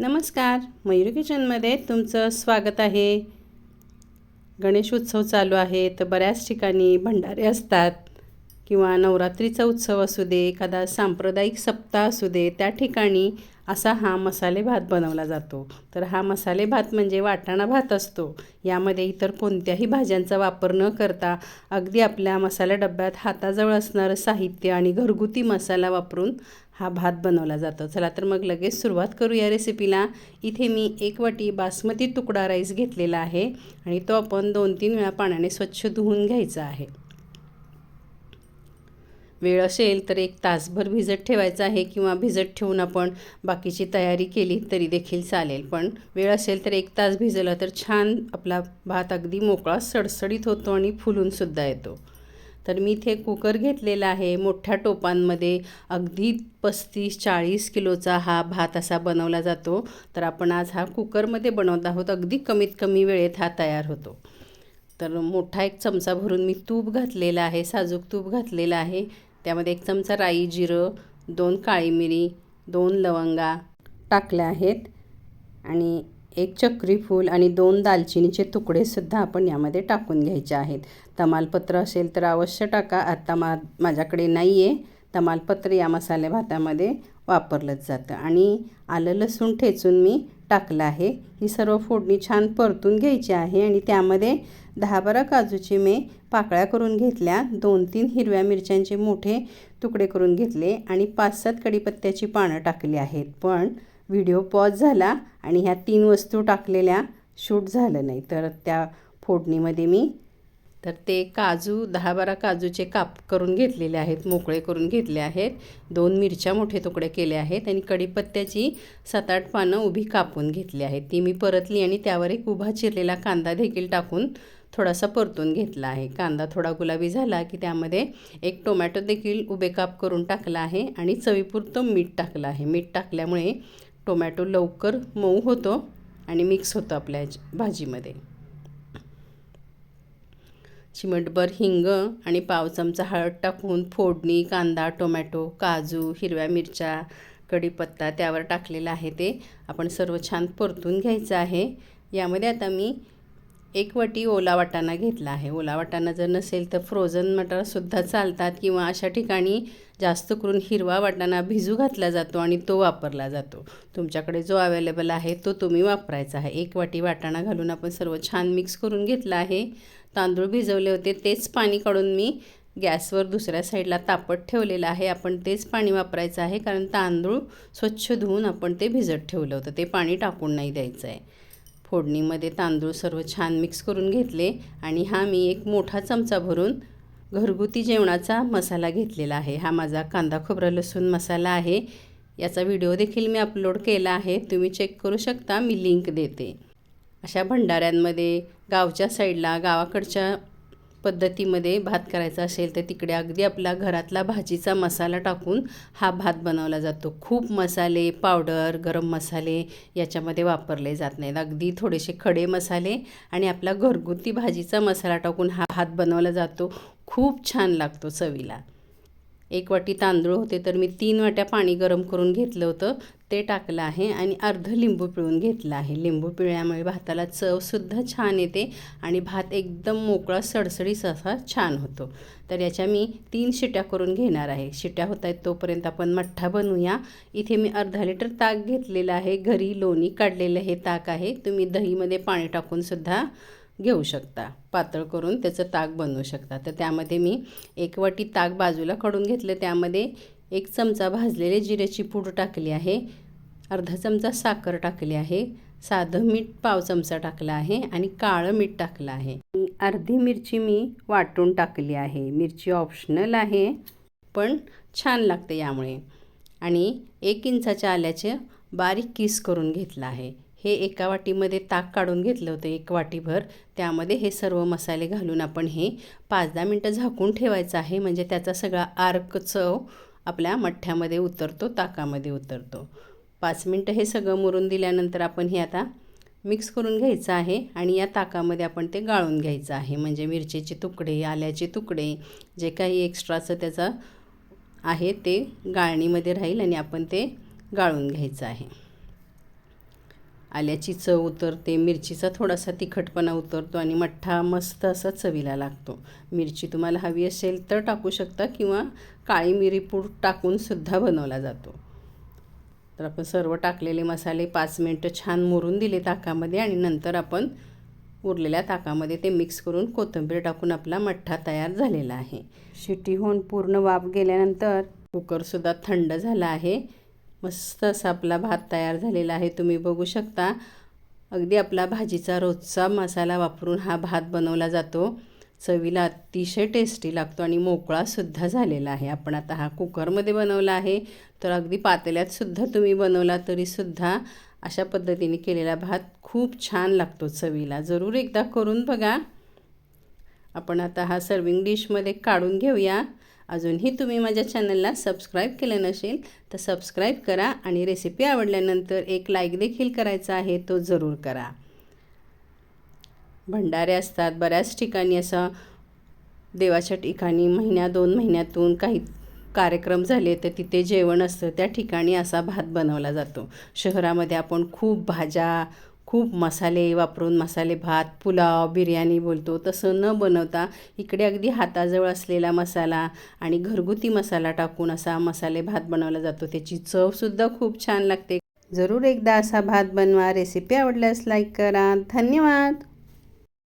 नमस्कार मयूर किचनमध्ये तुमचं स्वागत आहे. गणेश उत्सव चालू आहे तर बऱ्याच ठिकाणी भंडारे असतात. किंवा नवरात्रीचा उत्सव असू दे एखादा सांप्रदायिक सप्ताह असू दे त्या ठिकाणी असा हा मसाले भात बनवला जातो. तर हा मसाले भात म्हणजे वाटाणा भात असतो. यामध्ये इतर कोणत्याही भाज्यांचा वापर न करता अगदी आपल्या मसाला डब्यात हाताजवळ असणारं साहित्य आणि घरगुती मसाला वापरून हा भात बनवला जातो. चला तर मग लगेच सुरुवात करू या रेसिपीला इथे मी एक वाटी बासमती तुकडा राईस घेतलेला आहे आणि तो आपण दोन तीन वेळा पाण्याने स्वच्छ धुवून घ्यायचा आहे. वेळ असेल तर एक तासभर भिजत ठेवायचा आहे किंवा भिजत ठेवून आपण बाकीची तयारी केली तरी देखील चालेल. पण वेळ असेल तर एक तास भिजवला तर छान आपला भात अगदी मोकळा सडसडीत होतो आणि फुलूनसुद्धा येतो. तर मी इथे कुकर घेतलेला आहे. मोठ्या टोपांमध्ये अगदी पस्तीस चाळीस किलोचा हा भात असा बनवला जातो. तर आपण आज हा कुकरमध्ये बनवत आहोत. अगदी कमीत कमी वेळेत हा तयार होतो. तर मोठा एक चमचा भरून मी तूप घातलेला आहे. साजूक तूप घातलेला आहे. त्यामध्ये एक चमचा राई जिरं दोन काळी मिरी दोन लवंगा टाकल्या आहेत. आणि एक चक्री फूल आणि दोन दालचिनीचे तुकडेसुद्धा आपण यामध्ये टाकून घ्यायचे आहेत. तमालपत्र असेल तर अवश्य टाका. आत्ता मा माझ्याकडे नाही आहे तमालपत्र या मसाले भातामध्ये वापरलंच जातं. आणि आलं लसूण ठेचून मी टाकलं आहे. ही सर्व फोडणी छान परतून घ्यायची आहे आणि त्यामध्ये दहा बारा काजूचे मी पाकळ्या करून घेतल्या. दोन तीन हिरव्या मिरच्यांचे मोठे तुकडे करून घेतले आणि पाच सात कढीपत्त्याची पानं टाकली आहेत. पण व्हिडिओ पॉज झाला आणि ह्या तीन वस्तू टाकलेल्या शूट झालं नाही. तर त्या फोडणीमध्ये मी तर ते काजू दहा बारा काजूचे काप करून घेतलेले आहेत मोकळे करून घेतले आहेत. दोन मिरच्या मोठे तुकडे केले आहेत आणि कढीपत्त्याची सात आठ पानं उभी कापून घेतली आहेत. ती मी परतली आणि त्यावर एक उभा चिरलेला कांदा देखील टाकून थोडासा परतून घेतला आहे. कांदा थोडा गुलाबी झाला की त्यामध्ये एक टोमॅटो देखील उभे काप करून टाकला आहे आणि चवीपुरतं मीठ टाकलं आहे. मीठ टाकल्यामुळे टोमॅटो लवकर मऊ होतो आणि मिक्स होतो आपल्या भाजीमध्ये. चिमटभर हिंग आणि पाव चमचा हळद टाकून फोडणी कांदा टोमॅटो काजू हिरव्या मिरच्या कढीपत्ता त्यावर टाकलेला आहे ते. आपण सर्व छान परतून घ्यायचं आहे. यामध्ये आता मी एक वाटी ओला वाटाणा घेतला आहे. ओला वाटाणा जर नसेल तर फ्रोझन मटारसुद्धा चालतात किंवा अशा ठिकाणी जास्त करून हिरवा वाटाणा भिजू घातला जातो आणि तो वापरला जातो. तुमच्याकडे जो अवेलेबल आहे तो तुम्ही वापरायचा आहे. एक वाटी वाटाणा घालून आपण सर्व छान मिक्स करून घेतला आहे. तांदूळ भिजवले होते तेच पाणी काढून मी गॅसवर दुसऱ्या साईडला तापत ठेवलेलं आहे. आपण तेच पाणी वापरायचं आहे कारण तांदूळ स्वच्छ धुवून आपण ते भिजत ठेवलं होतं. ते पाणी टाकून नाही द्यायचं आहे. फोडणीमध्ये तांदूळ सर्व छान मिक्स करून घेतले आणि हा मी एक मोठा चमचा भरून घरगुती जेवणाचा मसाला घेतलेला आहे. हा माझा कांदा खोबरं लसूण मसाला आहे. याचा व्हिडिओ देखील मी अपलोड केला आहे. तुम्ही चेक करू शकता मी लिंक देते. अशा भंडाऱ्यांमध्ये गावच्या साईडला गावाकडच्या पद्धतीमध्ये भात करायचा असेल तर तिकडे अगदी आपला घरातला भाजीचा मसाला टाकून हा भात बनवला जातो. खूप मसाले पावडर गरम मसाले याच्यामध्ये वापरले जात नाहीत. अगदी थोडेसे खडे मसाले आणि आपला घरगुती भाजीचा मसाला टाकून हा भात बनवला जातो. खूप छान लागतो चवीला. एक वाटी तांदूळ होते तर मी तीन वाट्या पाणी गरम करून घेतलं होतं. ते टाकलं आहे आणि अर्ध लिंबू पिळून घेतलं आहे. लिंबू पिळल्यामुळे भाताला चवसुद्धा छान येते आणि भात एकदम मोकळा सडसडीस असा छान होतो. तर याच्या मी तीन शिट्या करून घेणार आहे. शिट्या होत आहेत तोपर्यंत आपण मठ्ठा बनवूया. इथे मी अर्धा लिटर ताक घेतलेलं आहे. घरी लोणी काढलेलं हे ताक आहे. तुम्ही दहीमध्ये पाणी टाकूनसुद्धा घेऊ शकता. पातळ करून त्याचं ताक बनवू शकता. तर त्यामध्ये मी एक वाटी ताक बाजूला काढून घेतलं. त्यामध्ये एक चमचा भाजलेले जिऱ्याची पूड टाकली आहे. अर्धा चमचा साखर टाकली आहे. साधं मीठ पाव चमचा टाकला आहे आणि काळं मीठ टाकलं आहे. अर्धी मिरची मी वाटून टाकली आहे. मिरची ऑप्शनल आहे पण छान लागते यामुळे. आणि एक इंचाच्या आल्याचे बारीक किस करून घेतलं आहे. हे एका वाटीमध्ये ताक काढून घेतलं होतं एक वाटीभर. त्यामध्ये हे सर्व मसाले घालून आपण हे पाच दहा मिनटं झाकून ठेवायचं आहे. म्हणजे त्याचा सगळा आर्क चव आपल्या मठ्ठ्यामध्ये उतरतो ताकामध्ये उतरतो. पाच मिनटं हे सगळं मुरून दिल्यानंतर आपण हे आता मिक्स करून घ्यायचं आहे आणि या ताकामध्ये आपण ते गाळून घ्यायचं आहे. म्हणजे मिरचीचे तुकडे आल्याचे तुकडे जे काही एक्स्ट्राचं त्याचं आहे ते गाळणीमध्ये राहील आणि आपण ते गाळून घ्यायचं आहे. आल्याची चव उतरते मिरचीचा थोडासा तिखटपणा उतरतो आणि मठ्ठा मस्त असा चवीला लागतो. मिरची तुम्हाला हवी असेल तर टाकू शकता किंवा काळी मिरी पूड टाकूनसुद्धा बनवला जातो. तर आपण सर्व टाकलेले मसाले पाच मिनटं छान मुरून दिले ताकामध्ये आणि नंतर आपण उरलेल्या ताकामध्ये ते मिक्स करून कोथिंबीर टाकून आपला मठ्ठा तयार झालेला आहे. शिटी होऊन पूर्ण वाफ गेल्यानंतर कुकरसुद्धा थंड झाला आहे. मस्त असा आपला भात तयार झालेला आहे. तुम्ही बघू शकता. अगदी आपला भाजीचा रोजचा मसाला वापरून हा भात बनवला जातो. चवीला अतिशय टेस्टी लागतो आणि मोकळासुद्धा झालेला आहे. आपण आता हा कुकरमध्ये बनवला आहे. तर अगदी पातेल्यातसुद्धा तुम्ही बनवला तरीसुद्धा अशा पद्धतीने केलेला भात खूप छान लागतो चवीला. जरूर एकदा करून बघा. आपण आता हा सर्विंग डिशमध्ये काढून घेऊया. अजूनही तुम्ही माझ्या चॅनलला सबस्क्राईब केलं नसेल तर सबस्क्राईब करा आणि रेसिपी आवडल्यानंतर एक लाईक देखील करायचा आहे तो जरूर करा. भंडारे असतात बऱ्याच ठिकाणी असं देवाच्या ठिकाणी महिन्या दोन महिन्यातून काही कार्यक्रम झाले तर तिथे जेवण असतं त्या ठिकाणी असा भात बनवला जातो. शहरामध्ये आपण खूप भाज्या खूप मसाले वापरून मसाले भात पुलाव बिर्याणी बोलतो. तसं न बनवता इकडे अगदी हाताजवळ असलेला मसाला आणि घरगुती मसाला टाकून असा मसाले भात बनवला जातो. त्याची चवसुद्धा खूप छान लागते. जरूर एकदा असा भात बनवा. रेसिपी आवडल्यास लाईक करा. धन्यवाद!